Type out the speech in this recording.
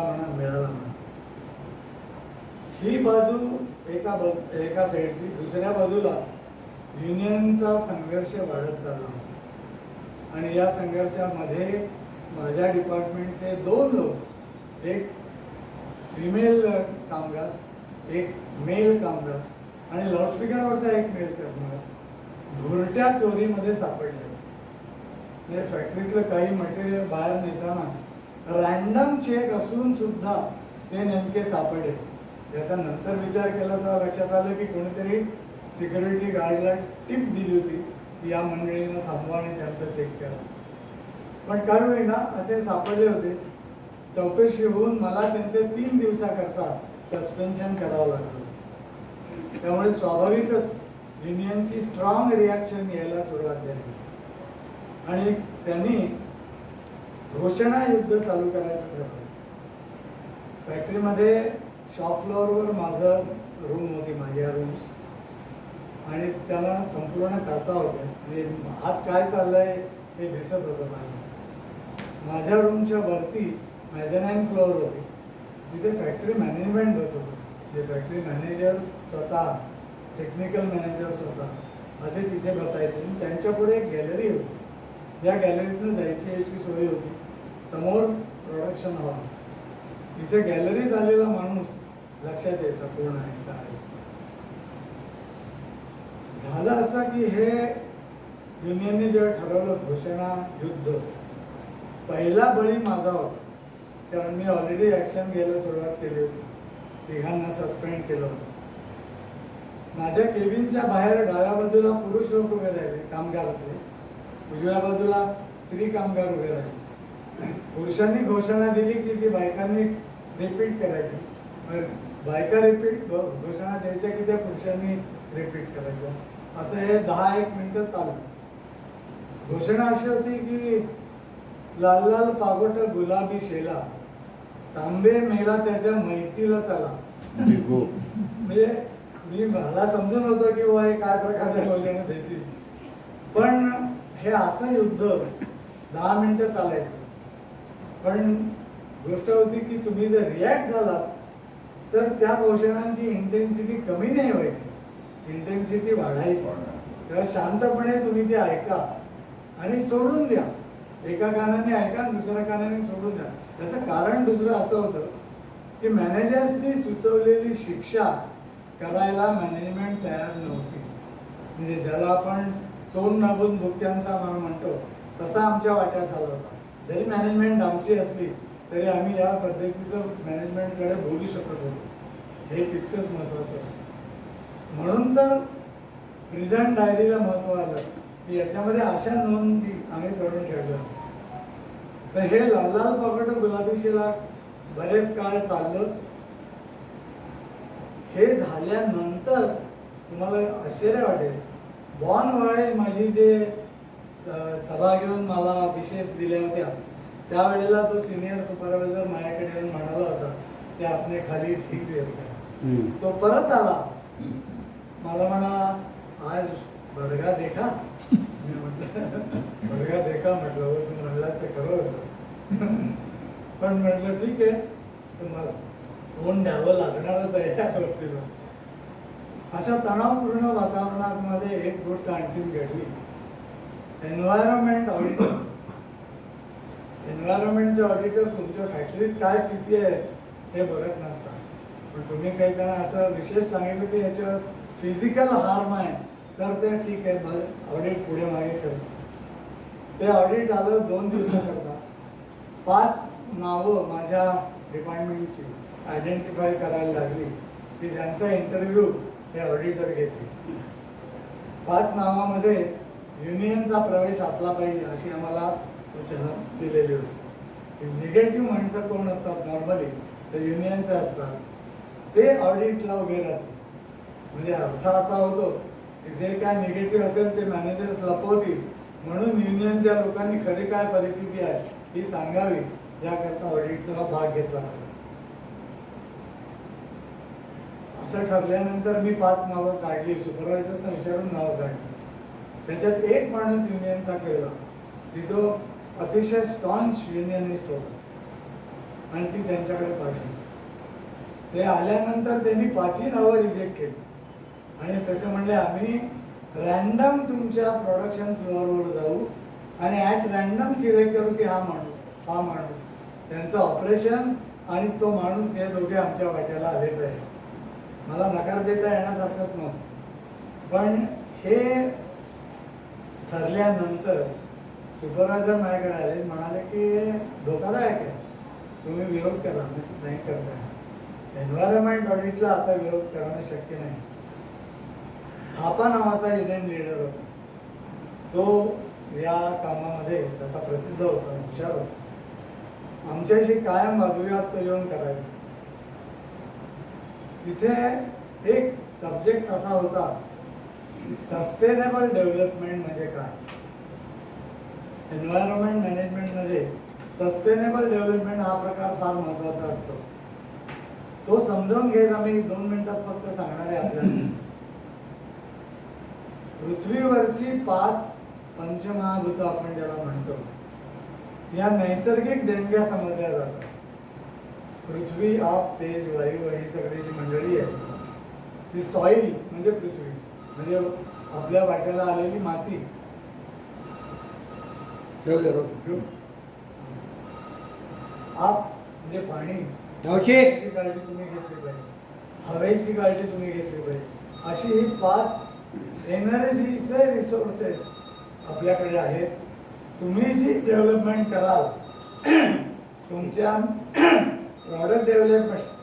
झाला मिळाला म्हणा ही बाजू एका बाजू एका साईडची दुसऱ्या बाजूला युनियनचा संघर्ष वाढत चालला आणि या संघर्षामध्ये माझ्या डिपार्टमेंटचे दोन लोक एक फिमेल कामगार एक मेल कामगार आणि लाऊडस्पीकरवरचा एक मेल कामगार घोरट्या चोरीमध्ये सापडले. म्हणजे फॅक्टरीतलं काही मटेरियल बाहेर नेताना रॅन्डम चेक असून सुद्धा ते नेमके सापडले. याचा नंतर विचार केला तर लक्षात आलं की कोणीतरी सिक्युरिटी गार्डला टिप दिली होती. की या मंडळीनं थांबवा आणि त्यांचं चेक करा. पण काय होईना असे सापडले होते. चौकशी होऊन मला त्यांचे तीन दिवसाकरता सस्पेन्शन करावं लागलं. त्यामुळे स्वाभाविकच युनियनची स्ट्रॉंग रिॲक्शन यायला सुरुवात झाली. आणि त्यांनी घोषणा युद्ध चालू करायचं ठरवलं फॅक्टरीमध्ये शॉप फ्लोअरवर माझं रूम होती माझ्या रूम्स आणि त्याला संपूर्ण काचा होत्या. म्हणजे आत काय चाललंय हे दिसत होतं माझ्या माझ्या रूमच्या वरती मॅझनाईन फ्लोअर होती. तिथे फॅक्टरी मॅनेजमेंट बसत होतं जे फॅक्टरी मॅनेजर स्वतः टेक्निकल मॅनेजर स्वतः असे तिथे बसायचे. आणि एक गॅलरी होती. या गॅलरीतनं जायची याची सोय होती. समोर प्रोडक्शन हॉल इथे गॅलरीत आलेला माणूस लक्षात यायचा कोण आहे काय आहे. झालं असं की हे युनियनने जेव्हा ठरवलं घोषणा युद्ध पहिला बळी माझा होता. कारण मी ऑलरेडी ॲक्शन घ्यायला सुरुवात केली होती. तिघांना सस्पेंड केलं होतं. माझ्या केबिनच्या बाहेर डाव्या बाजूला पुरुष लोक उभे राहिले कामगारातले उजव्या बाजूला स्त्री कामगार उभे राहिले. पुरुषांनी घोषणा दिली की ती बायकांनी रिपीट करायची. बायका रिपीट घोषणा द्यायच्या की त्या पुरुषांनी रिपीट करायच्या? असं हे दहा एक मिनिटं चाललं घोषणा अशी होती की लाल लाल पागोट गुलाबी शेला तांबे मेला त्याच्या मैतीला चला. म्हणजे मी मला समजून होतं की वा हे काय प्रकारच्या घोषणा पण हे असं युद्ध दहा मिनिटं चालायचं. पण गोष्ट होती की तुम्ही जर रिॲक्ट झालात तर त्या औषधांची इंटेन्सिटी कमी नाही व्हायची. इंटेन्सिटी वाढायची. तेव्हा शांतपणे तुम्ही ते ऐका आणि सोडून द्या. एका कानाने ऐका दुसऱ्या कानाने सोडून द्या. त्याचं कारण दुसरं असं होतं की मॅनेजर्सनी सुचवलेली शिक्षा करायला मॅनेजमेंट तयार नव्हती. म्हणजे ज्याला आपण तोंड नाबून बुक्यांचा मान म्हणतो तसा आमच्या वाट्यात आला होता जरी मॅनेजमेंट आमची असली तरी आम्ही या पद्धतीचं मॅनेजमेंटकडे बोलू शकत होतो. हे तितकंच महत्त्वाचं आहे. म्हणून तर प्रिझेंट डायरीला महत्त्व आलं की याच्यामध्ये अशा नोंदी आम्ही करून ठेवल्या. तर हे लाल लाल पकड गुलाबी शिला बरेच काळ चाललं. हे झाल्यानंतर तुम्हाला आश्चर्य वाटेल. बॉन वय माझी जे सभा घेऊन मला विशेष दिल्या होत्या. त्यावेळेला तो सिनियर सुपरवायझर माझ्याकडे येऊन म्हणाला होता की आपने खाली ठीक देत का तो परत आला. मला म्हणा आज बडगा देखा. मी म्हटलं बडगा देखा म्हटलं हो तू म्हणलास ते खरं होतं पण म्हटलं ठीक आहे. तुम्हाला तोंड द्यावं लागणारच आहे या गोष्टीला. अशा तणावपूर्ण वातावरणामध्ये एक गोष्ट आणखीन घडली. एन्व्हायरमेंट ऑडिटर एन्व्हायरमेंटचे ऑडिटर तुमच्या फॅक्टरीत काय स्थिती आहे हे बघत नसतात पण तुम्ही काही त्यांना असं विशेष सांगितलं की ह्याच्यावर फिजिकल हार्म आहे तर ते ठीक आहे मग ऑडिट पुढे मागे करतात ते ऑडिट आलं दोन दिवसाकरता. पाच नावं माझ्या डिपार्टमेंटची आयडेंटिफाय करायला लागली. की ज्यांचा इंटरव्ह्यू हे ऑडिटर घेतील. पाच नावामध्ये युनियनचा प्रवेश असला पाहिजे अशी आम्हाला सूचना दिलेली होती. निगेटिव्ह माणसं कोण असतात? नॉर्मली तर युनियनचे असतात. ते ऑडिटला उभे राहतील म्हणजे अर्थ असा होतो की जे काय निगेटिव्ह असेल ते मॅनेजर्स लपवतील. म्हणून युनियनच्या लोकांनी खरी काय परिस्थिती आहे ही सांगावी. याकरता ऑडिटचा भाग घेतला पाहिजे. असं ठरल्यानंतर मी पाच नावं काढली. सुपरवायझर्सना विचारून नावं काढली. त्याच्यात एक माणूस युनियनचा ठेवला की जो अतिशय स्टॉन्च युनियनिस्ट होता. आणि ती त्यांच्याकडे पाठवली ते आल्यानंतर त्यांनी पाचही नावं रिजेक्ट केली. आणि तसं म्हणले आम्ही रॅन्डम तुमच्या प्रोडक्शन फ्लोअरवर जाऊ आणि ॲट रॅन्डम सिलेक्ट करू की हा माणूस हा माणूस त्यांचं ऑपरेशन आणि तो माणूस हे दोघे आमच्या वाट्याला आले आहे मला नकार देता येण्यासारखंच नव्हतं. पण हे ठरल्यानंतर सुपरवायझर माझ्याकडे आले म्हणाले की धोकादायक आहे. तुम्ही विरोध करा म्हणजे नाही करताय एन्व्हायरमेंट ऑडिटला आता विरोध करणं शक्य नाही. थापा नावाचा युनियन लीडर होता. तो या कामामध्ये तसा प्रसिद्ध होता हुशार होता. आमच्याशी कायम वादविवाद तो येऊन करायचा. तिथे एक सब्जेक्ट असा होता सस्टेनेबल डेव्हलपमेंट म्हणजे काय? एन्व्हायरमेंट मॅनेजमेंटमध्ये सस्टेनेबल डेव्हलपमेंट हा प्रकार फार महत्त्वाचा असतो. तो समजावून घेत आम्ही दोन मिनिटात फक्त सांगणार आहे आपल्याला. पृथ्वीवरची पाच पंचमहाभूत आपण ज्याला म्हणतो या नैसर्गिक देणग्या समजल्या जातात. पृथ्वी आप तेज वायू ही सगळी जी मंडळी आहे ती सॉईल म्हणजे पृथ्वी. म्हणजे आपल्या वाट्याला आलेली माती. आप म्हणजे पाणी. पाण्याची काळजी तुम्ही घेतली पाहिजे. हवेची काळजी तुम्ही घेतली पाहिजे. अशी ही पाच एनर्जीचे रिसोर्सेस आपल्याकडे आहेत. तुम्ही जी डेव्हलपमेंट कराल तुमच्या प्रॉडक्ट डेव्हलपमेंट